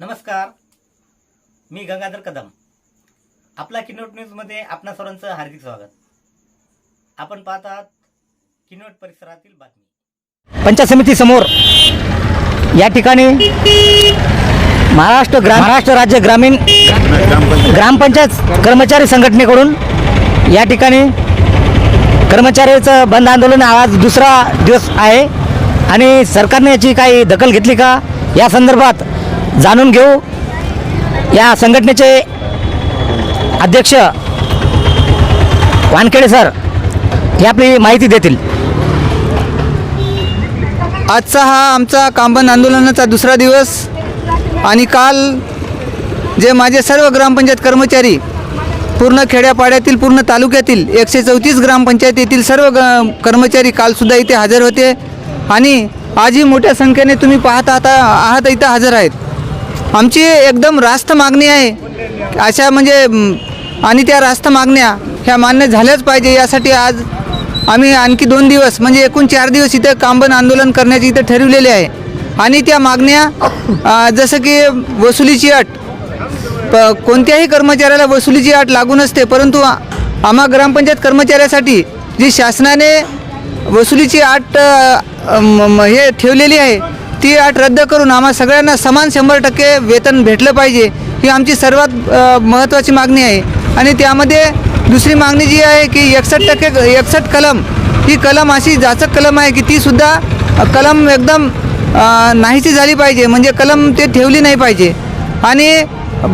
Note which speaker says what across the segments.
Speaker 1: नमस्कार. मी गंगाधर कदम. आपला किनोट न्यूजमध्ये आपणा सर्वांचं हार्दिक स्वागत. आपण पाहत आहात किनोट परिसरातील बातमी. पंचायत समिती समोर या ठिकाणी महाराष्ट्र ग्राम महाराष्ट्र राज्य ग्रामीण ग्रामपंचायत कर्मचारी संघटनेकडून या ठिकाणी कर्मचाऱ्याचं बंद आंदोलन आज दुसरा दिवस आहे. आणि सरकारने याची काही दखल घेतली का? या संदर्भात जाणून घेऊ. या संघटनेचे अध्यक्ष वानखेडे सर हे आपली माहिती देतील.
Speaker 2: आजचा हा आमचा कांबन आंदोलनाचा दुसरा दिवस आणि काल जे माझे सर्व ग्रामपंचायत कर्मचारी पूर्ण खेड्यापाड्यातील पूर्ण तालुक्यातील एकशे चौतीस ग्रामपंचायतीतील सर्व ग कर्मचारी कालसुद्धा इथे हजर होते. आणि आजही मोठ्या संख्येने तुम्ही पाहता आता आहात इथं हजर आहेत. आमची एकदम रास्त मागणी आहे. अशा म्हणजे आणि त्या रास्त मागण्या ह्या मान्य झाल्याच पाहिजे. यासाठी आज आम्ही आणखी दोन दिवस म्हणजे एकूण चार दिवस इथं कांबन आंदोलन करण्याची इथं ठरवलेले आहे. आणि त्या मागण्या जसं की वसुलीची अट प कोणत्याही कर्मचाऱ्याला वसुलीची अट लागू नसते परंतु आम्हा ग्रामपंचायत कर्मचाऱ्यासाठी जी शासनाने वसुलीची अट म- हे ठेवलेली आहे ती अट रद्द करून आम्हा सगळ्यांना समान शंभर टक्के वेतन भेटलं पाहिजे ही आमची सर्वात महत्त्वाची मागणी आहे. आणि त्यामध्ये दुसरी मागणी जी आहे की एकसष्ट टक्के एकसष्ट कलम ही कलम अशी जाचक कलम आहे की तीसुद्धा कलम एकदम नाहीशी झाली पाहिजे म्हणजे कलम ते ठेवली नाही पाहिजे. आणि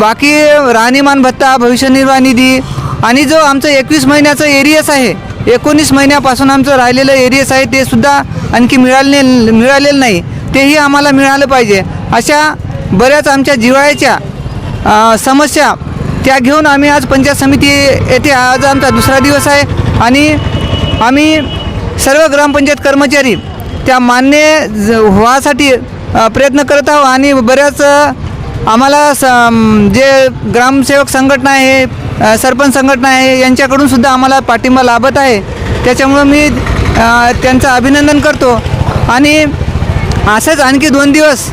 Speaker 2: बाकी राहणीमान भत्ता भविष्य निर्वाह निधी आणि जो आमचं एकवीस महिन्याचं एरियस आहे एकोणीस महिन्यापासून आमचं राहिलेलं एरियस आहे ते सुद्धा आणखी मिळाले मिळालेलं नाही. तेही आम्हाला मिळालं पाहिजे. अशा बऱ्याच आमच्या जिव्हाळ्याच्या समस्या त्या घेऊन आम्ही आज पंचायत समिती येथे आज आमचा दुसरा दिवस आहे आणि आम्ही सर्व ग्रामपंचायत कर्मचारी त्या मान्य ज- व्हासाठी प्रयत्न करत आहोत आणि बऱ्याच आम्हाला स जे ग्रामसेवक संघटना आहे सरपंच संघटना आहे यांच्याकडून सुद्धा आम्हाला पाठिंबा लाभत आहे. त्याच्यामुळं मी त्यांचं अभिनंदन करतो. आणि असंच आणखी दोन दिवस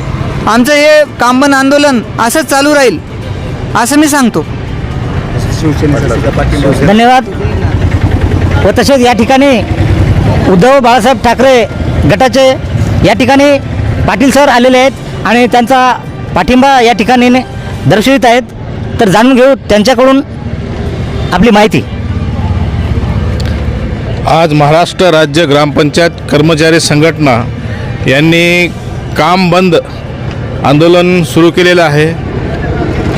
Speaker 2: आमचं हे कांबन आंदोलन असंच चालू राहील असं मी सांगतो.
Speaker 1: धन्यवाद. व तसेच या ठिकाणी उद्धव बाळासाहेब ठाकरे गटाचे या ठिकाणी पाटील सर आलेले आहेत आणि त्यांचा पाठिंबा या ठिकाणी दर्शवित आहेत. तर जाणून घेऊ त्यांच्याकडून आपली माहिती.
Speaker 3: आज महाराष्ट्र राज्य ग्रामपंचायत कर्मचारी संघटना यांनी काम बंद आंदोलन सुरू केलेलं आहे.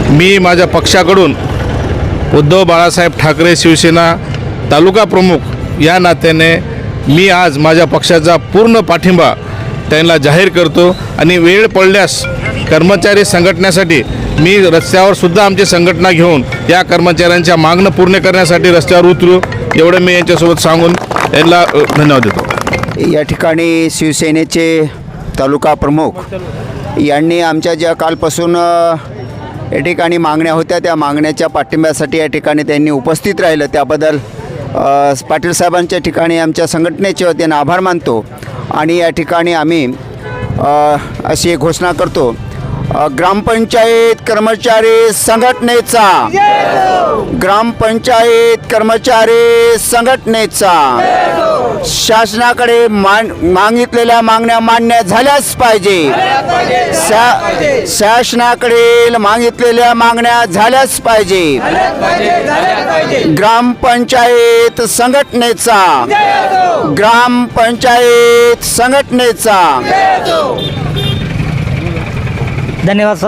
Speaker 3: मी माझ्या पक्षाकडून उद्धव बाळासाहेब ठाकरे शिवसेना तालुका प्रमुख या नात्याने मी आज माझ्या पक्षाचा पूर्ण पाठिंबा त्यांना जाहीर करतो आणि वेळ पडल्यास कर्मचारी संघटनेसाठी मी रस्त्यावर सुद्धा आमची संघटना घेऊन या कर्मचाऱ्यांच्या मागणं पूर्ण करण्यासाठी रस्त्यावर उतरू. एवढं मी यांच्यासोबत सांगून यांना धन्यवाद देतो.
Speaker 4: या ठिकाणी शिवसेनेचे तालुका प्रमुख यांनी आमच्या ज्या कालपासून या ठिकाणी मागण्या होत्या त्या मागण्याच्या पाठिंब्यासाठी या ठिकाणी त्यांनी उपस्थित राहिलं. त्याबद्दल पाटील साहेबांच्या ठिकाणी आमच्या संघटनेचे वतीनं आभार मानतो आणि या ठिकाणी आम्ही अशी एक घोषणा करतो. ग्रामपंचायत कर्मचारी संघटनेचा. ग्रामपंचायत कर्मचारी संघटनेचा. शासनाकडे मान मागितलेल्या मागण्या मान्य झाल्याच पाहिजे. शा- शासनाकडे मागितलेल्या मागण्या झाल्याच पाहिजे. ग्रामपंचायत संघटनेचा ग्रामपंचायत संघटनेचा.
Speaker 1: धन्यवाद सर.